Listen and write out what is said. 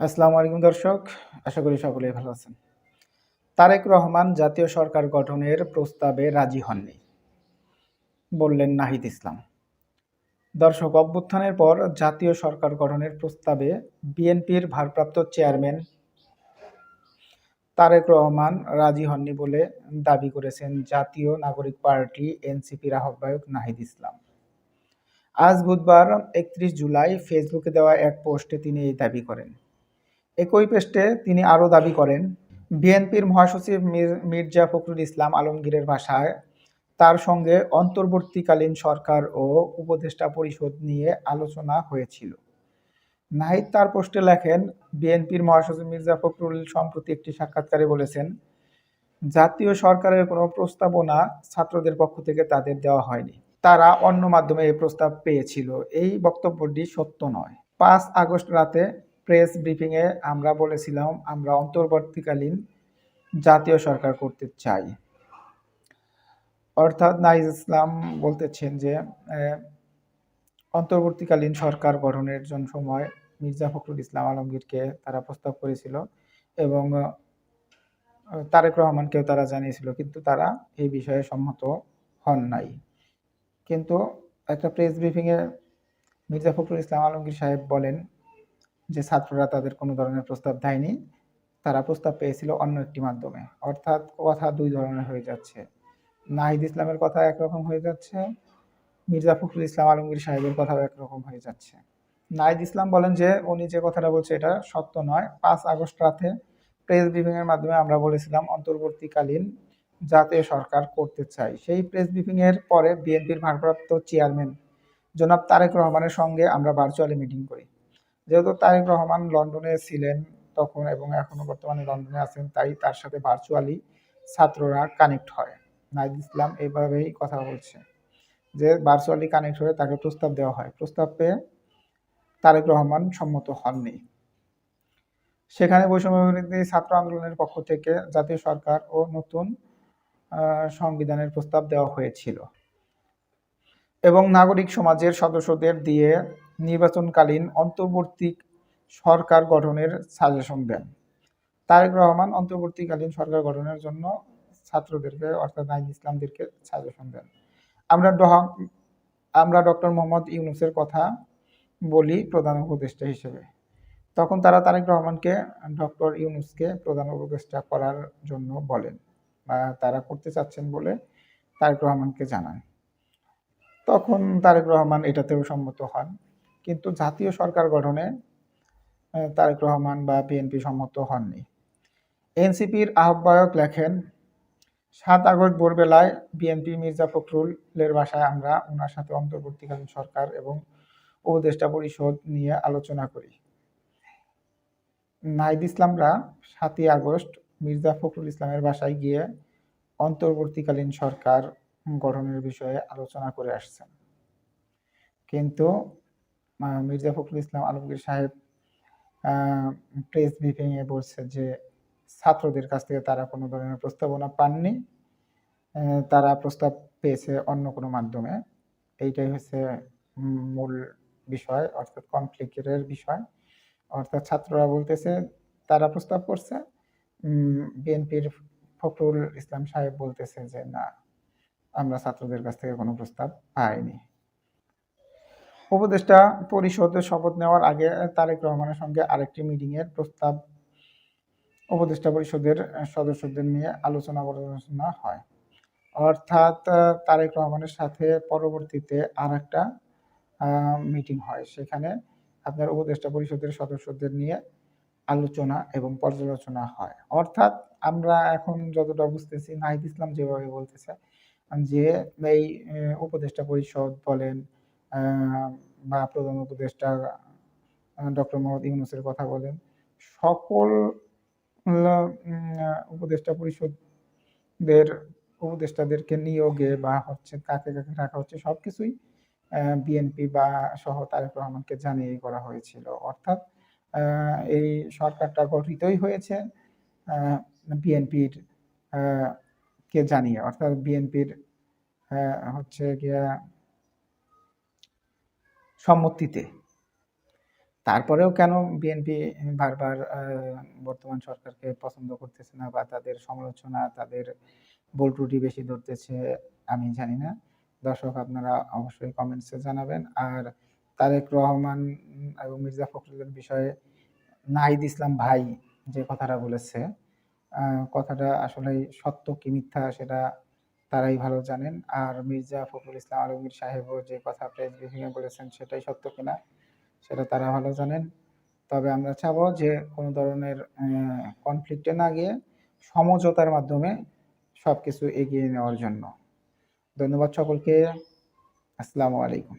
আসসালামু আলাইকুম দর্শক, আশা করি সকলেই ভালো আছেন। তারেক রহমান জাতীয় সরকার গঠনের প্রস্তাবে রাজি হননি, বললেন নাহিদ ইসলাম। দর্শক, অভ্যুত্থানের পর জাতীয় সরকার গঠনের প্রস্তাবে বিএনপির ভারপ্রাপ্ত চেয়ারম্যান তারেক রহমান রাজি হননি বলে দাবি করেছেন জাতীয় নাগরিক পার্টি এনসিপির আহ্বায়ক নাহিদ ইসলাম। আজ বুধবার একত্রিশ জুলাই ফেসবুকে দেওয়া এক পোস্টে তিনি এই দাবি করেন। একই পেস্টে তিনি আরও দাবি করেন, বিএনপির মহাসচিব মির- মির্জা ফখরুল ইসলাম আলমগীরের ভাষায় তার সঙ্গে অন্তর্বর্তীকালীন সরকার ও উপদেষ্টা পরিষদ নিয়ে আলোচনা হয়েছিল। নাহিদ তার পোস্টে লেখেন, বিএনপির মহাসচিব মির্জা ফখরুল সম্প্রতি একটি সাক্ষাৎকারে বলেছেন, জাতীয় সরকারের কোনো প্রস্তাবনা ছাত্রদের পক্ষ থেকে তাদের দেওয়া হয়নি। তারা অন্য মাধ্যমে এই প্রস্তাব পেয়েছিল। এই বক্তব্যটি সত্য নয়। পাঁচ আগস্ট রাতে প্রেস ব্রিফিংয়ে আমরা বলেছিলাম, আমরা অন্তর্বর্তীকালীন জাতীয় সরকার করতে চাই। অর্থাৎ নাইজ ইসলাম বলতেছেন যে অন্তর্বর্তীকালীন সরকার গঠনের জন্য সময় মির্জা ফখরুল ইসলাম আলমগীরকে তারা প্রস্তাব করেছিল এবং তারেক রহমানকেও তারা জানিয়েছিল, কিন্তু তারা এই বিষয়ে সম্মত হন নাই। কিন্তু একটা প্রেস ব্রিফিংয়ে মির্জা ফখরুল ইসলাম আলমগীর সাহেব বলেন যে ছাত্ররা তাদের কোনো ধরনের প্রস্তাব দেয়নি, তারা প্রস্তাব পেয়েছিল অন্য একটি মাধ্যমে। অর্থাৎ কথা দুই ধরনের হয়ে যাচ্ছে। নাহিদ ইসলামের কথা একরকম হয়ে যাচ্ছে, মির্জা ফখরুল ইসলাম আলমগীর সাহেবের কথাও একরকম হয়ে যাচ্ছে। নাহিদ ইসলাম বলেন যে, উনি যে কথাটা বলছে এটা সত্য নয়। পাঁচ আগস্ট রাতে প্রেস ব্রিফিংয়ের মাধ্যমে আমরা বলেছিলাম, অন্তর্বর্তীকালীন জাতীয় সরকার করতে চাই। সেই প্রেস ব্রিফিং এর পরে বিএনপির ভারপ্রাপ্ত চেয়ারম্যান জনাব তারেক রহমানের সঙ্গে আমরা ভার্চুয়ালি মিটিং করি। যেহেতু তারেক রহমান লন্ডনে ছিলেন তখন এবং এখনও বর্তমানে লন্ডনে আছেন, তাই তার সাথে ভার্চুয়ালি ছাত্ররা কানেক্ট হয়। নাহিদ ইসলাম এভাবেই কথা বলছে যে ভার্চুয়ালি কানেক্ট হয়ে তাকে প্রস্তাব দেওয়া হয়। প্রস্তাব পেয়ে তারেক রহমান সম্মত হননি। সেখানে বৈষম্য বিরোধী ছাত্র আন্দোলনের পক্ষ থেকে জাতীয় সরকার ও নতুন সংবিধানের প্রস্তাব দেওয়া হয়েছিল। এবং নাগরিক সমাজের সদস্যদের দিয়ে নির্বাচনকালীন অন্তর্বর্তী সরকার গঠনের সাজেশন দেন। তারেক রহমান অন্তর্বর্তীকালীন সরকার গঠনের জন্য ছাত্রদেরকে, অর্থাৎ নাইম ইসলামদেরকে সাজেশন দেন। আমরা আমরা ডক্টর মোহাম্মদ ইউনুসের কথা বলি প্রধান উপদেষ্টা হিসেবে। তখন তারা তারেক রহমানকে, ডক্টর ইউনুসকে প্রধান উপদেষ্টা করার জন্য বলেন, বা তারা করতে চাচ্ছেন বলে তারেক রহমানকে জানান। তখন তারেক রহমান এটাতেও সম্মত হন। কিন্তু জাতীয় সরকার গঠনে তারেক রহমান বা বিএনপি সম্মত হননি। এনসিপির আহ্বায়ক লেখেন, সাত আগস্ট ভোরবেলায় বিএনপি মির্জা ফখরুলের বাসায় আমরা ওনার সাথে অন্তর্বর্তীকালীন সরকার এবং উপদেষ্টা পরিষদ নিয়ে আলোচনা করি। নাইদ ইসলামরা সাতই আগস্ট মির্জা ফখরুল ইসলামের বাসায় গিয়ে অন্তর্বর্তীকালীন সরকার গঠনের বিষয়ে আলোচনা করে আসছেন। কিন্তু মির্জা ফখরুল ইসলাম আলমগীর সাহেব প্রেস ব্রিফিং এ বলছে যে ছাত্রদের কাছ থেকে তারা কোনো ধরনের প্রস্তাবনা পাননি। তারা প্রস্তাব পেয়েছে অন্য কোনো মাধ্যমে। এইটাই হচ্ছে মূল বিষয়, অর্থাৎ কনফ্লিক্টের বিষয়। অর্থাৎ ছাত্ররা বলতেছে, তারা প্রস্তাব করছে। বিএনপির ফখরুল ইসলাম সাহেব বলতেছে যে, না, আমরা ছাত্রদের কাছ থেকে কোনো প্রস্তাব পাইনি। উপদেষ্টা পরিষদের শপথ নেওয়ার আগে তারেক রহমানের সঙ্গে আরেকটি মিটিং এর প্রস্তাব উপদেষ্টা পরিষদের সদস্যদের নিয়ে আলোচনা আলোচনা হয়। অর্থাৎ তারেক রহমানের সাথে পরবর্তীতে আর একটা মিটিং হয়। সেখানে আপনার উপদেষ্টা পরিষদের সদস্যদের নিয়ে আলোচনা এবং পর্যালোচনা হয়। অর্থাৎ, আমরা এখন যতটা বুঝতেছি, নাহিদ ইসলাম যেভাবে বলতেছে যে, এই উপদেষ্টা পরিষদ বলেন বা প্রধান উপদেষ্টা ডক্টর মোহাম্মদ ইউনুসের কথা বলেন, সকল উপদেষ্টা পরিষদের উপদেষ্টাদেরকে নিয়োগে বা হচ্ছে কাকে কাকে রাখা হচ্ছে সবকিছুই বিএনপি বা সহ তারেক রহমানকে জানিয়ে করা হয়েছিল। অর্থাৎ এই সরকারটা গঠিতই হয়েছে বিএনপির কে জানিয়ে, অর্থাৎ বিএনপির হচ্ছে গিয়া সম্মতিতে তারপরেও কেন বিএনপি বারবার বর্তমান সরকারকে পছন্দ করতেছে না বা তাদের সমালোচনা, তাদের ভুল ত্রুটি বেশি ধরতেছে আমি জানি না। দর্শক আপনারা অবশ্যই কমেন্টসে জানাবেন। আর তারেক রহমান এবং মির্জা ফখরুলের বিষয়ে নাহিদ ইসলাম ভাই যে কথাটা বলেছে, কথাটা আসলে সত্য কি মিথ্যা সেটা তারাই ভালো জানেন। আর মির্জা ফখরুল ইসলাম আলমগীর সাহেবও যে কথা প্রেস ব্রিফিংয়ে বলেছেন সেটাই সত্য কিনা, সেটা তারা ভালো জানেন। তবে আমরা চাবো যে কোনো ধরনের কনফ্লিক্টে না গিয়ে সমঝোতার মাধ্যমে সব কিছু এগিয়ে নেওয়ার জন্য। ধন্যবাদ সকলকে। আসসালামু আলাইকুম।